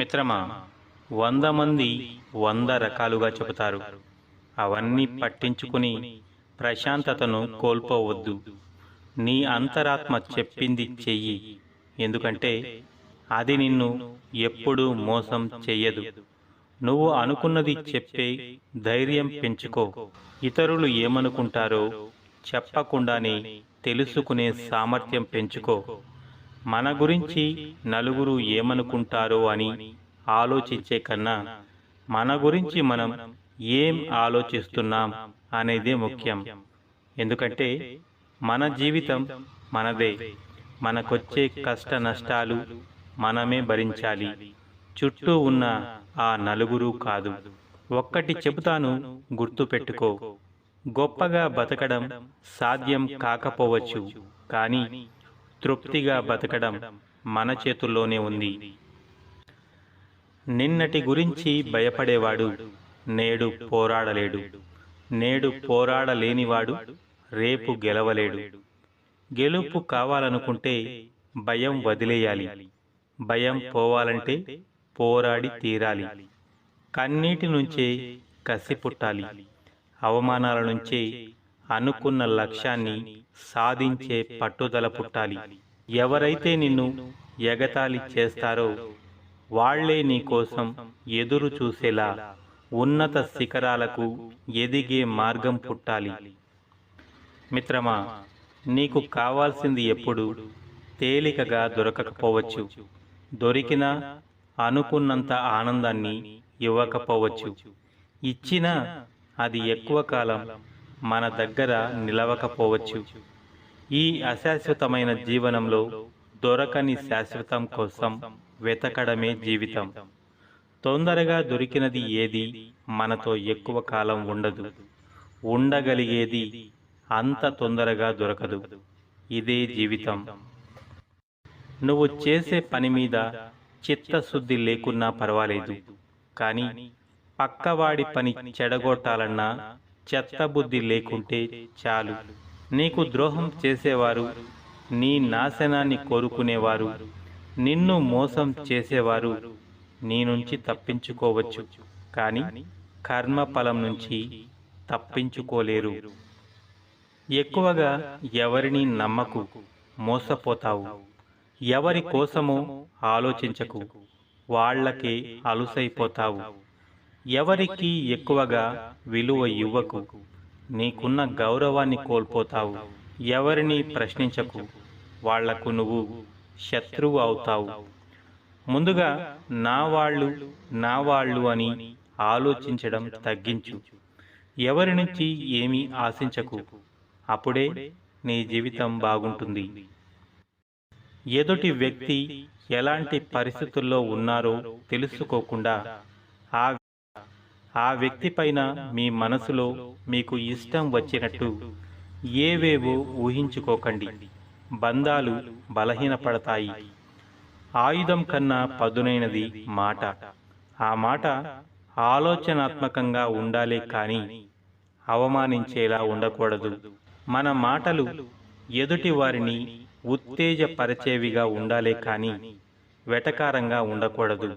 మిత్రమా వంద మంది వంద రకాలుగా చెబుతారు. అవన్నీ పట్టించుకుని ప్రశాంతతను కోల్పోవద్దు. నీ అంతరాత్మ చెప్పింది చెయ్యి. ఎందుకంటే అది నిన్ను ఎప్పుడూ మోసం చెయ్యదు. నువ్వు అనుకున్నది చెప్పే ధైర్యం పెంచుకో. ఇతరులు ఏమనుకుంటారో చెప్పకుండానే తెలుసుకునే సామర్థ్యం పెంచుకో. మన గురించి నలుగురు ఏమనుకుంటారో అని ఆలోచించే కన్నా మన గురించి మనం ఏం ఆలోచిస్తున్నాం అనేదే ముఖ్యం. ఎందుకంటే మన జీవితం మనదే. మనకొచ్చే కష్ట నష్టాలు మనమే భరించాలి. చుట్టూ ఉన్న ఆ నలుగురు కాదు. ఒక్కటి చెబుతాను గుర్తుపెట్టుకో. గొప్పగా బతకడం సాధ్యం కాకపోవచ్చు. కానీ తృప్తిగా బతకడం మన చేతుల్లోనే ఉంది. నిన్నటి గురించి భయపడేవాడు నేడు పోరాడలేడు. నేడు పోరాడలేనివాడు రేపు గెలవలేడు. గెలుపు కావాలనుకుంటే భయం వదిలేయాలి. భయం పోవాలంటే పోరాడి తీరాలి. కన్నీటి నుంచే కసి పుట్టాలి అవమానాల నుంచే అనుకున్న లక్ష్యాన్ని సాధించే పట్టుదల పుట్టాలి. ఎవరైతే నిన్ను ఎగతాళి చేస్తారో వాళ్ళే నీ కోసం ఎదురు చూసేలా ఉన్నత శిఖరాలకు ఎదిగే మార్గం పుట్టాలి. మిత్రమా నీకు కావాల్సింది ఎప్పుడు తేలికగా దొరకకపోవచ్చు. దొరికినా అనుకున్నంత ఆనందాన్ని ఇవ్వకపోవచ్చు. ఇచ్చినా అది ఎక్కువ కాలం మన దగ్గర నిలవకపోవచ్చు. ఈ అశాశ్వతమైన జీవనంలో దొరకని శాశ్వతం కోసం వెతకడమే జీవితం. తొందరగా దొరికినది ఏది? మనతో ఎక్కువ కాలం ఉండదు. ఉండగలిగేది అంత తొందరగా దొరకదు. ఇదే జీవితం. నువ్వు చేసే పని మీద చిత్తశుద్ధి లేకున్నా పర్వాలేదు. కానీ పక్కవాడి పని చెడగొట్టాలన్నా చెత్త బుద్ధి లేకుంటే చాలు. నీకు ద్రోహం చేసేవారు నీ నాశనాన్ని కోరుకునేవారు నిన్ను మోసం చేసేవారు నీ నుంచి తప్పించుకోవచ్చు. కానీ కర్మఫలం నుంచి తప్పించుకోలేరు. ఎక్కువగా ఎవరిని నమ్మకు మోసపోతావు. ఎవరి కోసమో ఆలోచించకు. వాళ్ళకే అలుసైపోతావు. ఎవరికి ఎక్కువగా విలువ ఇవ్వకు. నీకున్న గౌరవాన్ని కోల్పోతావు. ఎవరిని ప్రశ్నించకు. వాళ్ళకు నువ్వు శత్రువు అవుతావు. ముందుగా నా వాళ్ళు నా వాళ్ళు అని ఆలోచించడం తగ్గించు. ఎవరి నుంచి ఏమీ ఆశించకు. అప్పుడే నీ జీవితం బాగుంటుంది. ఎదుటి వ్యక్తి ఎలాంటి పరిస్థితుల్లో ఉన్నారో తెలుసుకోకుండా ఆ ఆ వ్యక్తి పైన మీ మనసులో మీకు ఇష్టం వచ్చినట్టు ఏవేవో ఊహించుకోకండి. బంధాలు బలహీనపడతాయి. ఆయుధం కన్నా పదునైనది మాట. ఆ మాట ఆలోచనాత్మకంగా ఉండాలే కానీ అవమానించేలా ఉండకూడదు. మన మాటలు ఎదుటి వారిని ఉత్తేజపరిచేవిగా ఉండాలే కానీ వెటకారంగా ఉండకూడదు.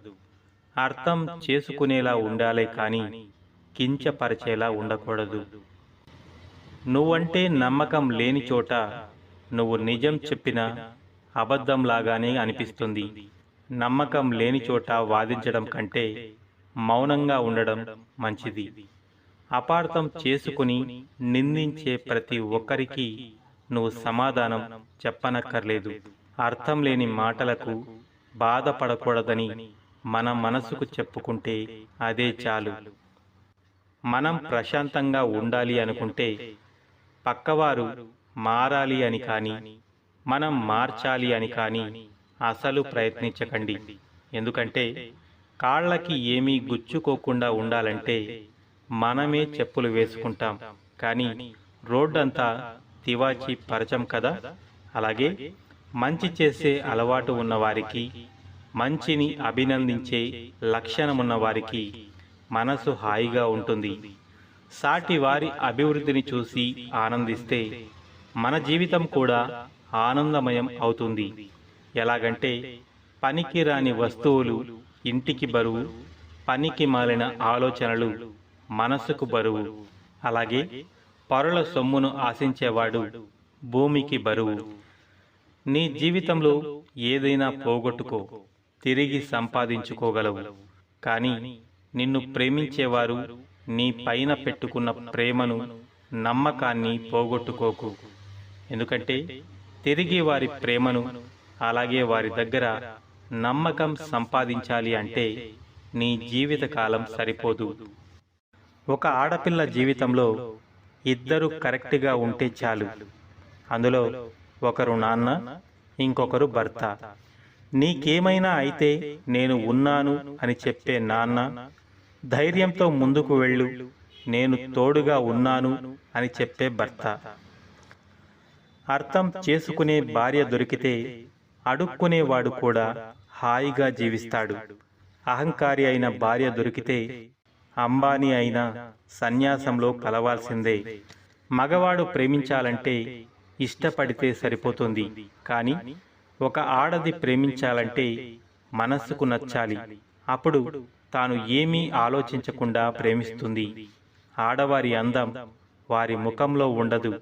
అర్థం చేసుకునేలా ఉండాలే కానీ కించపరిచేలా ఉండకూడదు. నువ్వంటే నమ్మకం లేని చోట నువ్వు నిజం చెప్పినా అబద్ధంలాగానే అనిపిస్తుంది. నమ్మకం లేని చోట వాదించడం కంటే మౌనంగా ఉండడం మంచిది. అపార్థం చేసుకుని నిందించే ప్రతి ఒక్కరికి నువ్వు సమాధానం చెప్పనక్కర్లేదు. అర్థం లేని మాటలకు బాధపడకూడదని మన మనసుకు చెప్పుకుంటే అదే చాలు. మనం ప్రశాంతంగా ఉండాలి అనుకుంటే పక్కవారు మారాలి అని కానీ మనం మార్చాలి అని కానీ అసలు ప్రయత్నించకండి. ఎందుకంటే కాళ్ళకి ఏమీ గుచ్చుకోకుండా ఉండాలంటే మనమే చెప్పులు వేసుకుంటాం. కానీ రోడ్డంతా తివాచి పరచం కదా? అలాగే మంచి చేసే అలవాటు ఉన్నవారికి మంచిని అభినందించే లక్షణమున్న వారికి మనసు హాయిగా ఉంటుంది. సాటి వారి అభివృద్ధిని చూసి ఆనందిస్తే మన జీవితం కూడా ఆనందమయం అవుతుంది. ఎలాగంటే పనికిరాని వస్తువులు ఇంటికి బరువు పనికి మాలిన ఆలోచనలు మనసుకు బరువు. అలాగే పరుల సొమ్మును ఆశించేవాడు భూమికి బరువు. నీ జీవితంలో ఏదైనా పోగొట్టుకో. తిరిగి సంపాదించుకోగలవు. కానీ నిన్ను ప్రేమించేవారు నీ పైన పెట్టుకున్న ప్రేమను నమ్మకాన్ని పోగొట్టుకోకు. ఎందుకంటే తిరిగి వారి ప్రేమను అలాగే వారి దగ్గర నమ్మకం సంపాదించాలి అంటే నీ జీవితకాలం సరిపోదు. ఒక ఆడపిల్ల జీవితంలో ఇద్దరు కరెక్ట్గా ఉంటే చాలు. అందులో ఒకరు నాన్న ఇంకొకరు భర్త. నీకేమైనా అయితే నేను ఉన్నాను అని చెప్పే నాన్న ధైర్యంతో ముందుకు వెళ్ళు. నేను తోడుగా ఉన్నాను అని చెప్పే భర్త. అర్థం చేసుకునే భార్య దొరికితే అడుక్కునేవాడు కూడా హాయిగా జీవిస్తాడు. అహంకారి అయిన భార్య దొరికితే అంబానీ అయినా సన్యాసంలో కలవాల్సిందే. మగవాడు ప్రేమించాలంటే ఇష్టపడితే సరిపోతుంది. కానీ ఒక ఆడది ప్రేమించాలంటే మనస్సుకు నచ్చాలి. అప్పుడు తాను ఏమీ ఆలోచించకుండా ప్రేమిస్తుంది. ఆడవారి అందం వారి ముఖంలో ఉండదు.